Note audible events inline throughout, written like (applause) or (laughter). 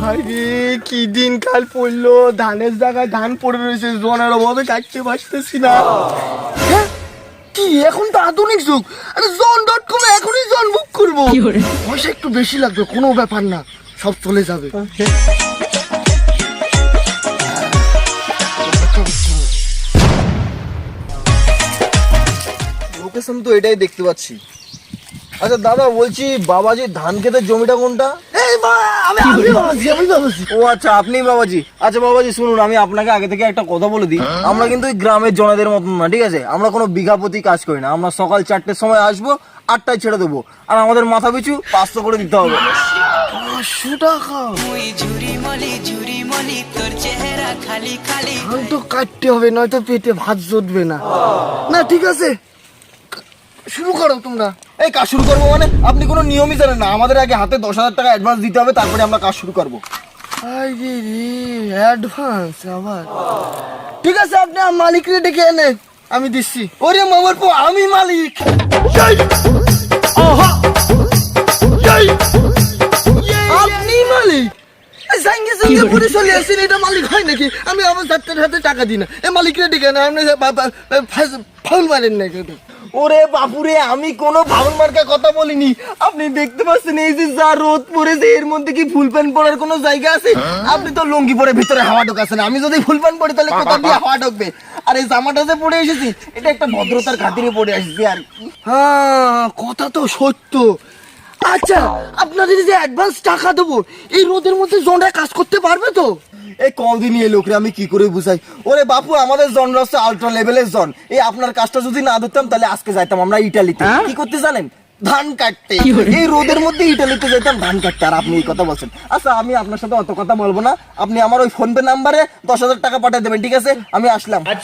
আরে কি দিন কাল পড়ল? ধানের জায়গায় ধান পড়ে রয়েছে জনের অভাবে কাটতে পারতেছি না। হ্যাঁ? কি এখন তো আধুনিক যুগ। আরে জন ডট কমে এখনই জন বুক করব। পয়সা একটু বেশি লাগবে কোনো ব্যাপার না। সব চলে যাবে। লোকেশন তো এটাই দেখতে পাচ্ছি। আচ্ছা দাদা বলছি বাবাজি ধান খেতের জমিটা কোনটা? ও আচ্ছা আপনি বাবাজি। আচ্ছা বাবাজি শুনুন আমি আপনাকে আগে থেকে একটা কথা বলে দিই। আমরা কিন্তু গ্রামের জনাদের মতন না ঠিক আছে? আমরা কোনো বিঘা প্রতি কাজ করি না। আমরা সকাল চারটের সময় আসব আটটায় ছেড়ে দেবো। আর আমাদের মাথা পিছু পাঁচশো করে দিতে হবে। পাঁচশো টাকা? মুই ঝুরি মলি ঝুরি মলি তোর চেহারা খালি খালি। ধান তো কাটতে হবে নয়তো পেটে ভাত জুটবে না। না ঠিক আছে। শুরু করো তোমরা। এই কাজ শুরু করব মানে? আপনি কোনো নিয়মই জানেন না। আমাদের আগে হাতে দশ হাজার টাকা অ্যাডভান্স দিতে হবে তারপরে আমরা কাজ শুরু করব। অ্যাডভান্স আবার। ঠিক আছে আপনি মালিকরে ডেকে এনে আমি দিচ্ছি। ওরে মামার পো আমি মালিক। আপনি মালিক? সঙ্গে সঙ্গে পরে চলে আসছেন এটা মালিক হয় নাকি? আমি আমার চারটার হাতে টাকা দিই না। এ মালিকরে ডেকে এনে আপনি বা- বা- ফা- ফাউল মারেন না কিন্তু ওরে বাপুরে আমি কোনো ভাউল মার্কা কথা বলিনি। আপনি দেখতে পাচ্ছেন এই যে যা রোদ পড়েছে এর মধ্যে কি ফুল প্যান্ট পরার কোনো জায়গা আছে? আপনি তো লুঙ্গি পরে ভিতরে হাওয়া ঢোকাচ্ছেন। আমি যদি ফুল প্যান্ট পরি তাহলে কোথা দিয়ে হাওয়া ঢুকবে? আর এই জামাটা যে পরে এসেছি এটা একটা ভদ্রতার খাতিরে পরে এসেছি আর। হ্যাঁ কথা তো সত্য। আচ্ছা আপনাদের যে অ্যাডভান্স টাকা দেবো এই রোদের মধ্যে জোনটায় কাজ করতে পারবে তো? এই কদিনই এই লোকরে আমি কি করে বুঝাই? ওরে বাপু আমাদের জন হচ্ছে আলট্রা লেভেলের জন। এই আপনার কাজটা যদি না ধরতাম তাহলে আজকে যাইতাম আমরা ইটালিতে। কি করতে জানেন? ধান কাটতে। এই রোদের মধ্যে ইটালিতে যেতাম ধান কাটতে। আর আপনি এই কথা বলছেন। আচ্ছা আমি আপনার সাথে অত কথা বলব না। আপনি আমার ওই ফোন পে নাম্বারে দশ হাজার টাকা পাঠিয়ে দেবেন ঠিক আছে? আমি আসলাম। এ,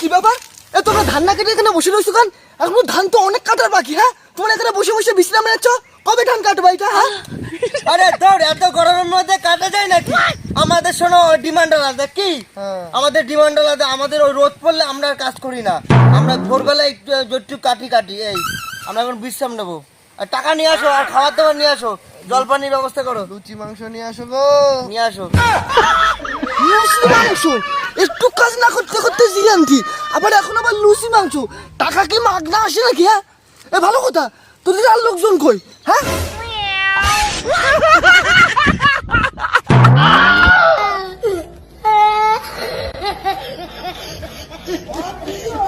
কি ব্যাপার? এ তোমরা ধান না কেটে এখানে বসে রয়েছো কেন? এখনও ধান তো অনেক কাটার বাকি হ্যাঁ? তোমরা এখানে বসে বসে বিশ্রাম নিচ্ছ? কবে ধান কাটবে এটা হ্যাঁ? আরে তোর এত গরমের মধ্যে কাটা যায় নাকি? আমাদের শোনো ডিমান্ড আলাদা কি? আমাদের ডিমান্ড আলাদা আমাদের ওই রোদ পড়লে আমরা আর কাজ করি না। আমরা ভোরবেলা একটু একটু কাটি কাটি এই আমরা এখন বিশ্রাম নেব। আর টাকা নিয়ে আসো আর খাবার দাবার নিয়ে আসো। জলপানির ব্যবস্থা করো। লুচি মাংস নিয়ে আসো গো। নিয়ে আসো। লুচি মাংস? একটু কাজ না করতে করতে জিরান্তি আবার এখন আবার লুচি মাংস? টাকা কি মাগনা আসে নাকি হ্যাঁ? এ ভালো কথা তোদের আর লোকজন কই হ্যাঁ?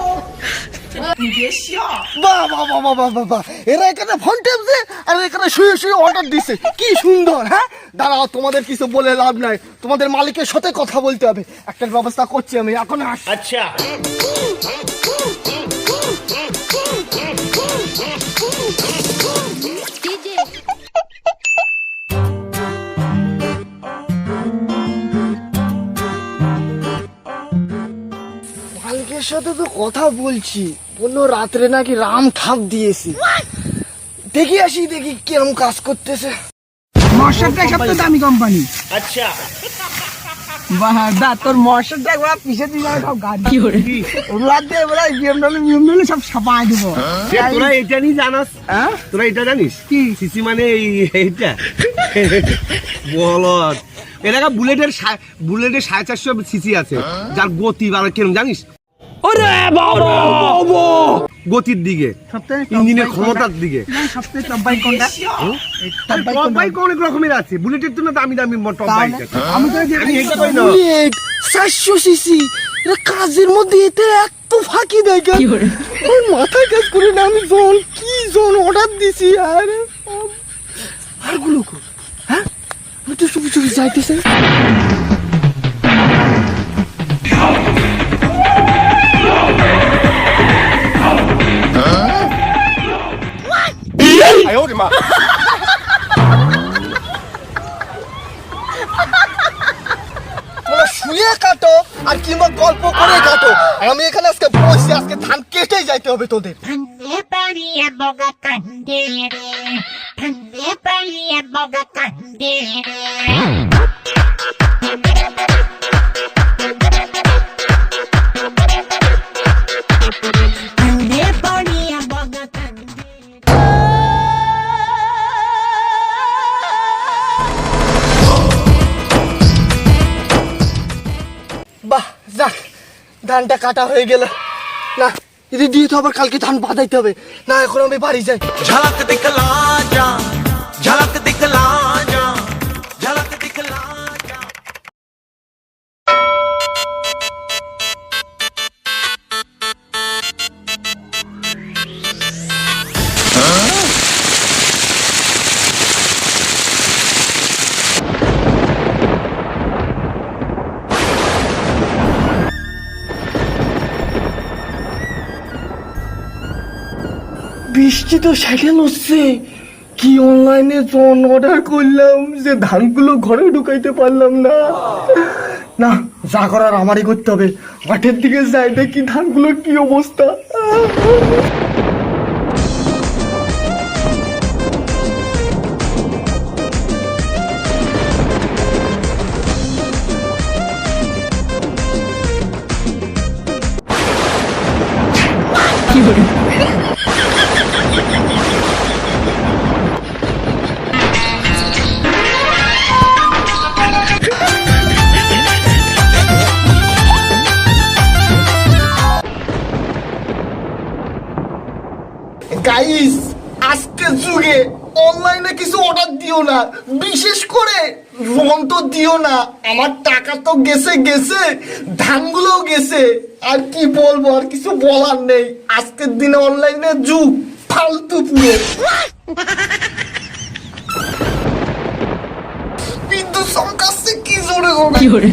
(laughs) বাহ বাহ বাহ বাহ বাহ বাহ বাহ। এরা এখানে ফোন টেপছে আর এখানে শুয়ে শুয়ে অর্ডার দিছে। কি সুন্দর হ্যাঁ? দাঁড়াও তোমাদের কিছু বলে লাভ নাই। তোমাদের মালিকের সাথে কথা বলতে হবে। একটা ব্যবস্থা করছি আমি এখন মালিকের সাথে তো কথা বলছি। বলল রাত্রে নাকি রাম ঠাপ দিয়েছি। দেখি আসি দেখি কিরম কাজ করতেছে। মশারটা সবচেয়ে দামি কোম্পানি আচ্ছা। বাহ তোর মশারটা একবার পিছে দিয়ে যাবে সব গাড়ি। কি করে? ওগুলা দিয়ে এবার বিএমডব্লিউ বিএমডব্লিউ সব ছাপাই দেবো। তোরা এটা নিয়ে জানাস হ্যাঁ? তোরা এটা জানিস? কি? সিসি মানে এই এইটা। বলত এলাকা বুলেটের সাড়ে চারশো সিসি আছে। যার গতি মানে কিরম জানিস? গতির দিকে ইঞ্জিনের ক্ষমতার দিকে। বাইক অনেক রকমের আছে। বুলেটের তো না দামি দামি টপ বাইক আমি তো যে আমি এটা কই না? বুলেট চারশো সিসি এটা কাজের মধ্যে এতে এত ফাঁকি দেয় কেন? ওর মাথায় কাজ করে না আমি জোন কি জোন অর্ডার দিছি? আর আরগুলো হ্যাঁ? আমি তো চুপি চুপি যাইতেছে। E boga cande. বাহ যাক ধানটা কাটা হয়ে গেল। না এদের দিয়ে তো আবার কালকে ধান বাঁধাইতে হবে। না, এখন আমি বাড়ি যাই। ঝালাক দেখা যা ঝালাক বৃষ্টি তো সাইকেল হচ্ছে কি অনলাইনে জন অর্ডার করলাম যে ধানগুলো ঘরে ঢুকাইতে পারলাম না। না, যা করার আমারই করতে হবে। মাঠের দিকে যাই দেখি ধানগুলোর কি অবস্থা। যুগে অনলাইনে কিছু অর্ডার দিও না। বিশেষ করে রং তো দিও না। আমার টাকা তো গেছে গেছে। ধানগুলোও গেছে। আর কি বলব, আর কিছু বলার নেই। আজকের দিনে অনলাইনে যুগ, ফালতু পুরো। বিদ্যুৎ চমকাচ্ছে কি জোরে জোরে